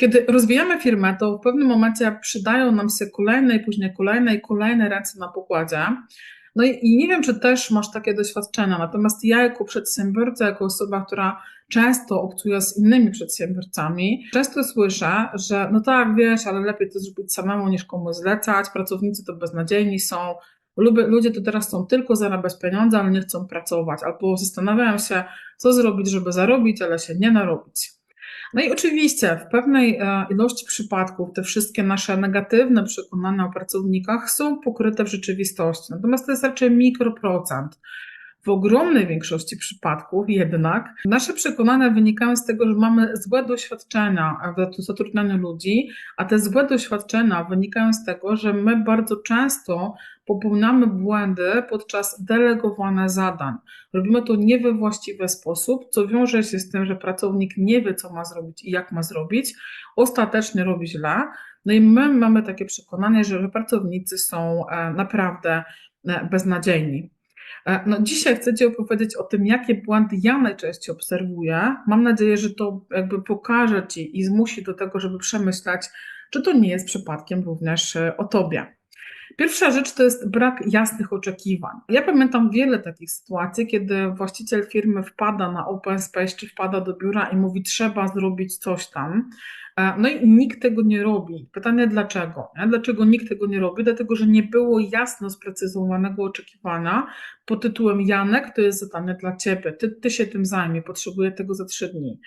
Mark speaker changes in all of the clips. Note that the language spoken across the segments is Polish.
Speaker 1: Kiedy rozwijamy firmę, to w pewnym momencie przydają nam się kolejne i później kolejne i kolejne ręce na pokładzie. No i, i, nie wiem, czy też masz takie doświadczenia, natomiast ja jako przedsiębiorca, jako osoba, która często obcuje z innymi przedsiębiorcami, często słyszę, że no tak, wiesz, ale lepiej to zrobić samemu niż komuś zlecać, pracownicy to beznadziejni są, ludzie to teraz chcą tylko zarabiać pieniądze, ale nie chcą pracować, albo zastanawiają się, co zrobić, żeby zarobić, ale się nie narobić. No i oczywiście w pewnej e, ilości przypadków te wszystkie nasze negatywne przekonania o pracownikach są pokryte w rzeczywistości. Natomiast to jest raczej mikroprocent. W ogromnej większości przypadków jednak nasze przekonania wynikają z tego, że mamy złe doświadczenia w zatrudnianiu ludzi, a te złe doświadczenia wynikają z tego, że my bardzo często popełniamy błędy podczas delegowania zadań. Robimy to nie we właściwy sposób, co wiąże się z tym, że pracownik nie wie, co ma zrobić i jak ma zrobić, ostatecznie robi źle. No i my mamy takie przekonanie, że pracownicy są e, naprawdę e, beznadziejni. E, no, dzisiaj chcę Ci opowiedzieć o tym, jakie błędy ja najczęściej obserwuję. Mam nadzieję, że to jakby pokaże Ci i zmusi do tego, żeby przemyśleć, czy to nie jest przypadkiem również o Tobie. Pierwsza rzecz to jest brak jasnych oczekiwań. Ja pamiętam wiele takich sytuacji, kiedy właściciel firmy wpada na open space czy wpada do biura i mówi, trzeba zrobić coś tam. E, no i nikt tego nie robi. Pytanie dlaczego? Nie? Dlaczego nikt tego nie robi? Dlatego, że nie było jasno sprecyzowanego oczekiwania pod tytułem Janek, to jest zadanie dla ciebie, ty, ty się tym zajmie, potrzebuję tego za trzy dni.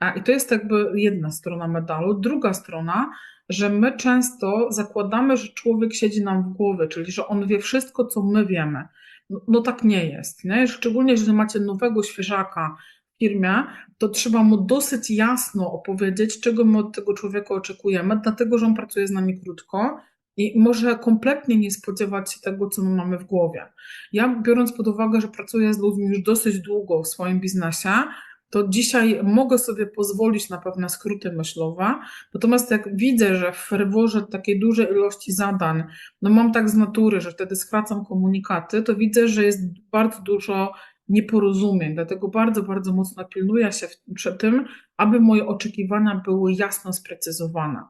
Speaker 1: E, I to jest jakby jedna strona medalu. Druga strona, że my często zakładamy, że człowiek siedzi nam w głowie, czyli że on wie wszystko, co my wiemy. No, no tak nie jest. Nie? Szczególnie, jeżeli macie nowego świeżaka w firmie, to trzeba mu dosyć jasno opowiedzieć, czego my od tego człowieka oczekujemy, dlatego że on pracuje z nami krótko i może kompletnie nie spodziewać się tego, co my mamy w głowie. Ja, biorąc pod uwagę, że pracuję z ludźmi już dosyć długo w swoim biznesie, to dzisiaj mogę sobie pozwolić na pewne skróty myślowe. Natomiast jak widzę, że w ferworze takiej dużej ilości zadań, no mam tak z natury, że wtedy skracam komunikaty, to widzę, że jest bardzo dużo nieporozumień. Dlatego bardzo, bardzo mocno pilnuję się przed tym, aby moje oczekiwania były jasno sprecyzowane.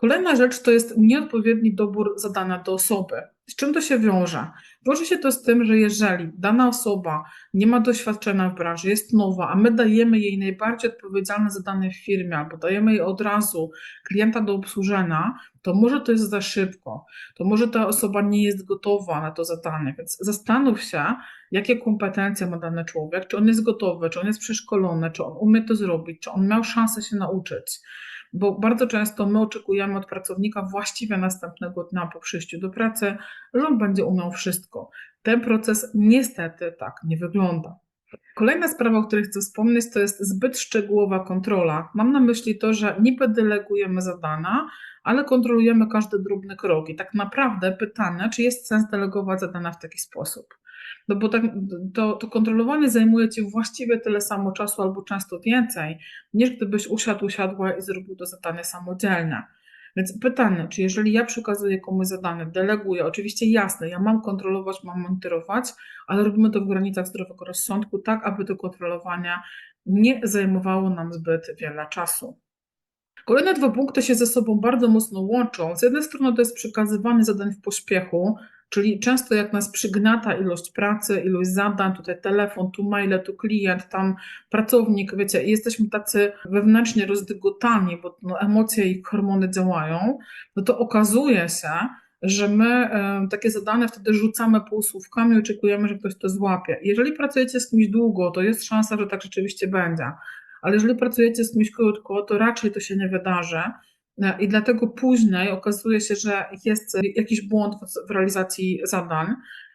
Speaker 1: Kolejna rzecz to jest nieodpowiedni dobór zadania do osoby. Z czym to się wiąże? Wiąże się to z tym, że jeżeli dana osoba nie ma doświadczenia w branży, jest nowa, a my dajemy jej najbardziej odpowiedzialne zadanie w firmie, albo dajemy jej od razu klienta do obsłużenia, to może to jest za szybko, to może ta osoba nie jest gotowa na to zadanie, więc zastanów się, jakie kompetencje ma dany człowiek, czy on jest gotowy, czy on jest przeszkolony, czy on umie to zrobić, czy on miał szansę się nauczyć bo bardzo często my oczekujemy od pracownika właściwie następnego dnia po przyjściu do pracy, że on będzie umiał wszystko. Ten proces niestety tak nie wygląda. Kolejna sprawa, o której chcę wspomnieć, to jest zbyt szczegółowa kontrola. Mam na myśli to, że niby delegujemy zadania, ale kontrolujemy każdy drobny krok. I tak naprawdę pytanie, czy jest sens delegować zadania w taki sposób. No bo tak, to, to kontrolowanie zajmuje Ci właściwie tyle samo czasu albo często więcej, niż gdybyś usiadł, usiadła i zrobił to zadanie samodzielnie. Więc pytanie, czy jeżeli ja przekazuję komuś zadanie, deleguję, oczywiście jasne, ja mam kontrolować, mam monitorować, ale robimy to w granicach zdrowego rozsądku, tak aby to kontrolowanie nie zajmowało nam zbyt wiele czasu. Kolejne dwa punkty się ze sobą bardzo mocno łączą. Z jednej strony to jest przekazywanie zadań w pośpiechu, Czyli często jak nas przygniata ilość pracy, ilość zadań, tutaj telefon, tu maile, tu klient, tam pracownik, wiecie, jesteśmy tacy wewnętrznie rozdygotani, bo no, emocje i hormony działają, no to okazuje się, że my y, takie zadania wtedy rzucamy półsłówkami i oczekujemy, że ktoś to złapie. Jeżeli pracujecie z kimś długo, to jest szansa, że tak rzeczywiście będzie. Ale jeżeli pracujecie z kimś krótko, to raczej to się nie wydarzy. I dlatego później okazuje się, że jest jakiś błąd w realizacji zadań.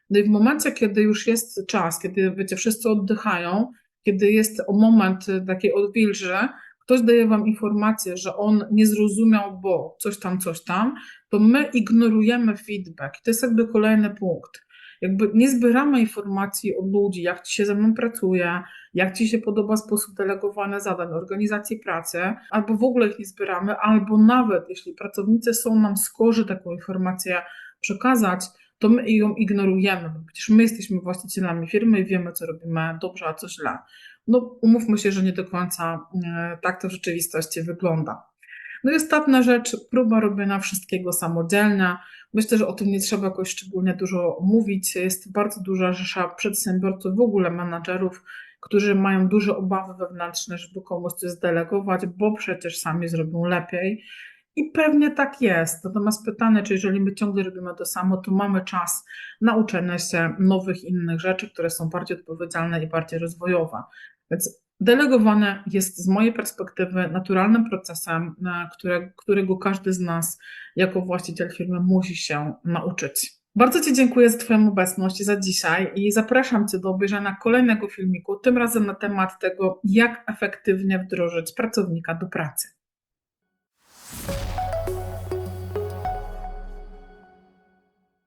Speaker 1: No i w momencie, kiedy już jest czas, kiedy wiecie, wszyscy oddychają, kiedy jest moment takiej odwilży, ktoś daje wam informację, że on nie zrozumiał, bo coś tam, coś tam, to my ignorujemy feedback. To jest jakby kolejny punkt jakby nie zbieramy informacji od ludzi, jak ci się ze mną pracuje, jak ci się podoba sposób delegowania zadań, organizacji pracy, albo w ogóle ich nie zbieramy, albo nawet jeśli pracownicy są nam skorzy taką informację przekazać, to my ją ignorujemy, bo przecież my jesteśmy właścicielami firmy i wiemy, co robimy dobrze, a co źle. No, umówmy się, że nie do końca e, tak to w rzeczywistości wygląda. No i ostatnia rzecz, próba robienia wszystkiego samodzielnie. Myślę, że o tym nie trzeba jakoś szczególnie dużo mówić. Jest bardzo duża rzesza przedsiębiorców, w ogóle menadżerów, którzy mają duże obawy wewnętrzne, żeby komuś coś zdelegować, bo przecież sami zrobią lepiej. I pewnie tak jest. Natomiast pytanie, czy jeżeli my ciągle robimy to samo, to mamy czas na uczenie się nowych innych rzeczy, które są bardziej odpowiedzialne i bardziej rozwojowe. Więc delegowanie jest z mojej perspektywy naturalnym procesem, które, którego każdy z nas jako właściciel firmy musi się nauczyć. Bardzo Ci dziękuję za Twoją obecność za dzisiaj i zapraszam Cię do obejrzenia kolejnego filmiku, tym razem na temat tego, jak efektywnie wdrożyć pracownika do pracy.